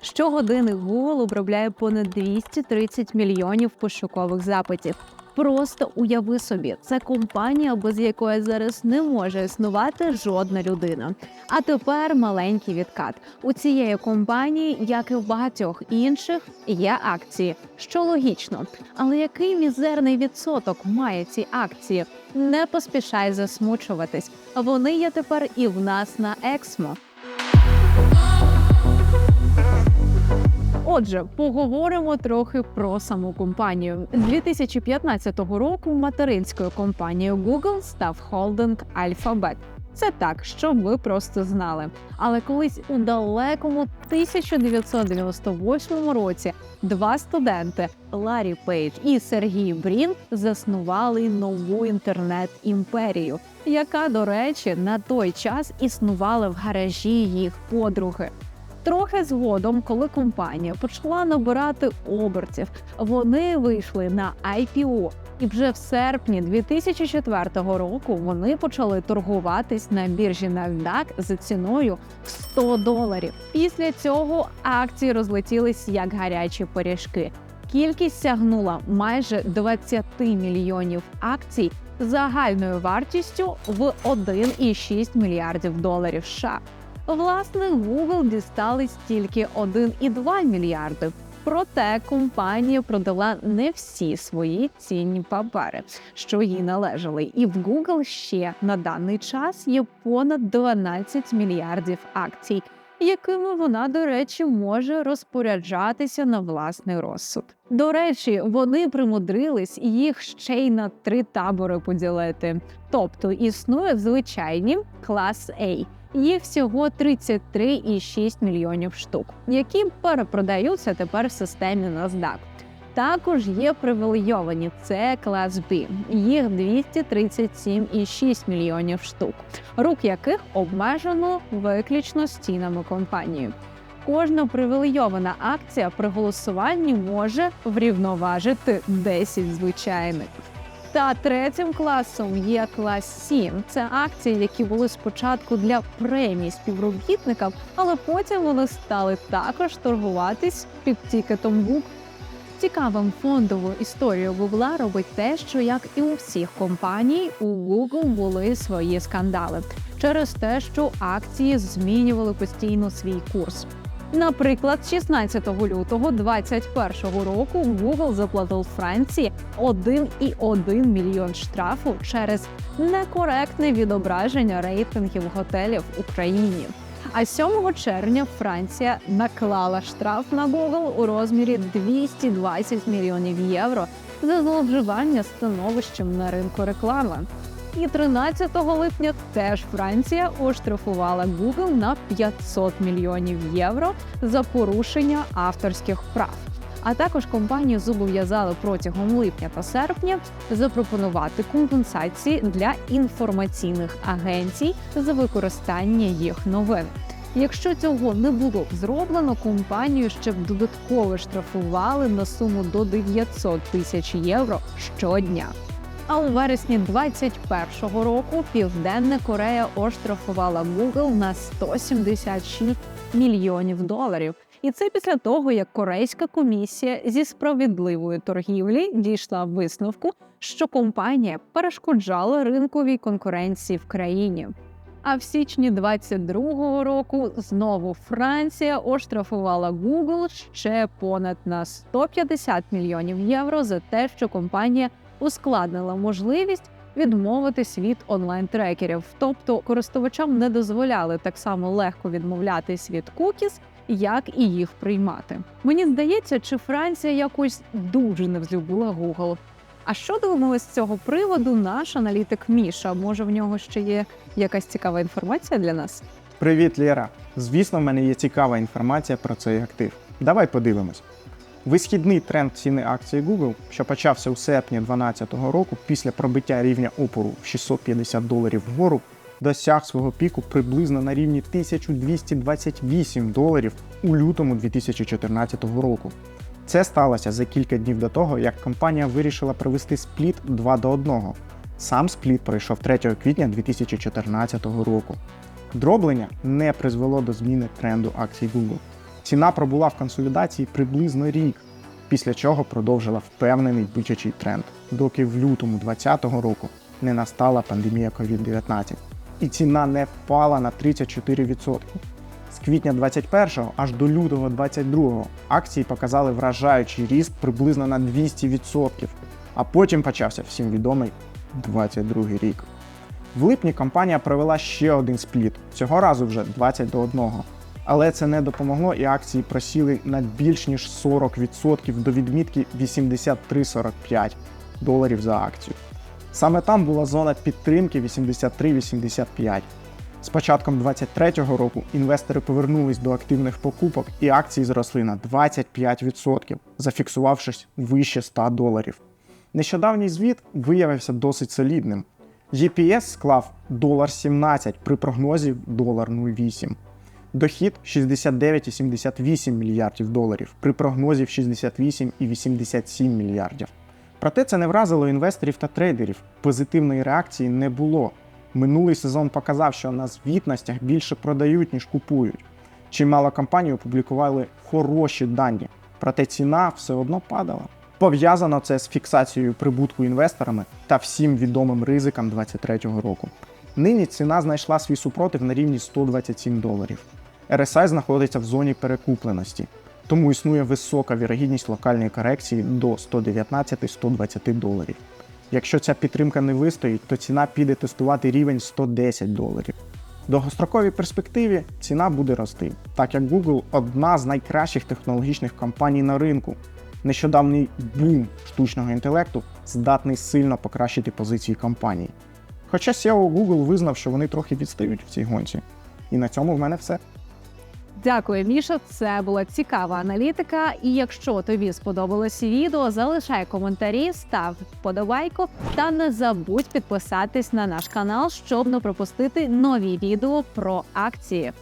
Щогодини Google обробляє понад 230 мільйонів пошукових запитів. Просто уяви собі, це компанія, без якої зараз не може існувати жодна людина. А тепер маленький відкат. У цієї компанії, як і в багатьох інших, є акції, що логічно. Але який мізерний відсоток має ці акції? Не поспішай засмучуватись. Вони є тепер і в нас на Ексмо. Отже, поговоримо трохи про саму компанію. 2015 року материнською компанією Google став холдинг Alphabet. Це так, щоб ви просто знали. Але колись у далекому 1998 році два студенти Ларі Пейдж і Сергій Брін заснували нову інтернет-імперію, яка, до речі, на той час існувала в гаражі їх подруги. Трохи згодом, коли компанія почала набирати обертів, вони вийшли на IPO. І вже в серпні 2004 року вони почали торгуватись на біржі NASDAQ за ціною в 100 доларів. Після цього акції розлетілись як гарячі пиріжки. Кількість сягнула майже 20 мільйонів акцій загальною вартістю в 1,6 мільярдів доларів США. Власне, Google дістались тільки 1,2 мільярди. Проте компанія продала не всі свої цінні папери, що їй належали, і в Google ще на даний час є понад 12 мільярдів акцій, якими вона, до речі, може розпоряджатися на власний розсуд. До речі, вони примудрились їх ще й на три табори поділити. Тобто існує звичайні клас A, їх всього 33,6 мільйонів штук, які перепродаються тепер в системі NASDAQ. Також є привілейовані це клас B, їх 237,6 мільйонів штук, рук яких обмежено виключно стінами компанії. Кожна привілейована акція при голосуванні може врівноважити 10 звичайних. Та третім класом є клас 7. Це акції, які були спочатку для премій співробітникам, але потім вони стали також торгуватись під тікетом Book. Цікавим фондову історію Гугла робить те, що як і у всіх компаній, у Google були свої скандали через те, що акції змінювали постійно свій курс. Наприклад, 16 лютого 2021 року Google заплатив Франції 1,1 мільйон штрафу через некоректне відображення рейтингів готелів в Україні. А 7 червня Франція наклала штраф на Google у розмірі 220 мільйонів євро за зловживання становищем на ринку реклами. І 13 липня теж Франція оштрафувала Google на 500 мільйонів євро за порушення авторських прав. А також компанію зобов'язали протягом липня та серпня запропонувати компенсації для інформаційних агенцій за використання їх новин. Якщо цього не було б зроблено, компанію ще б додатково штрафували на суму до 900 тисяч євро щодня. А у вересні 2021 року Південна Корея оштрафувала Google на 176 мільйонів доларів. І це після того, як корейська комісія зі справедливої торгівлі дійшла висновку, що компанія перешкоджала ринковій конкуренції в країні. А в січні 22-го року знову Франція оштрафувала Google ще понад на 150 мільйонів євро за те, що компанія ускладнила можливість відмовитись від онлайн-трекерів, тобто користувачам не дозволяли так само легко відмовлятись від кукіс, як і їх приймати. Мені здається, чи Франція якось дуже не взлюбила Google. А що думали з цього приводу наш аналітик Міша? Може, в нього ще є якась цікава інформація для нас? Привіт, Лєра! Звісно, в мене є цікава інформація про цей актив. Давай подивимось. Висхідний тренд ціни акції Google, що почався у серпні 2012 року після пробиття рівня опору в 650 доларів вгору, досяг свого піку приблизно на рівні 1228 доларів у лютому 2014 року. Це сталося за кілька днів до того, як компанія вирішила провести спліт 2 до 1. Сам спліт пройшов 3 квітня 2014 року. Дроблення не призвело до зміни тренду акцій Google. Ціна пробула в консолідації приблизно рік, після чого продовжила впевнений бичачий тренд, доки в лютому 2020 року не настала пандемія COVID-19. І ціна не впала на 34%. З квітня 21-го аж до лютого 22-го акції показали вражаючий ріст приблизно на 200%, а потім почався всім відомий 22 рік. В липні компанія провела ще один спліт, цього разу вже 20 до 1. Але це не допомогло і акції просіли на більш ніж 40% до відмітки 83,45 доларів за акцію. Саме там була зона підтримки 83-85. З початком 2023 року інвестори повернулись до активних покупок і акції зросли на 25%, зафіксувавшись вище 100 доларів. Нещодавній звіт виявився досить солідним. EPS склав $1,17 при прогнозі $1,08. Дохід 69,78 мільярдів доларів при прогнозі в 68,87 мільярдів. Проте це не вразило інвесторів та трейдерів. Позитивної реакції не було. Минулий сезон показав, що на звітностях більше продають, ніж купують. Чимало компаній опублікували хороші дані, проте ціна все одно падала. Пов'язано це з фіксацією прибутку інвесторами та всім відомим ризикам 2023 року. Нині ціна знайшла свій супротив на рівні 127 доларів. RSI знаходиться в зоні перекупленості, тому існує висока вірогідність локальної корекції до 119-120 доларів. Якщо ця підтримка не вистоїть, то ціна піде тестувати рівень 110 доларів. В довгостроковій перспективі ціна буде рости, так як Google одна з найкращих технологічних компаній на ринку. Нещодавній бум штучного інтелекту здатний сильно покращити позиції компанії. Хоча SEO Google визнав, що вони трохи відстають в цій гонці. І на цьому в мене все. Дякую, Міша. Це була цікава аналітика. І якщо тобі сподобалось відео, залишай коментарі, став вподобайку та не забудь підписатись на наш канал, щоб не пропустити нові відео про акції.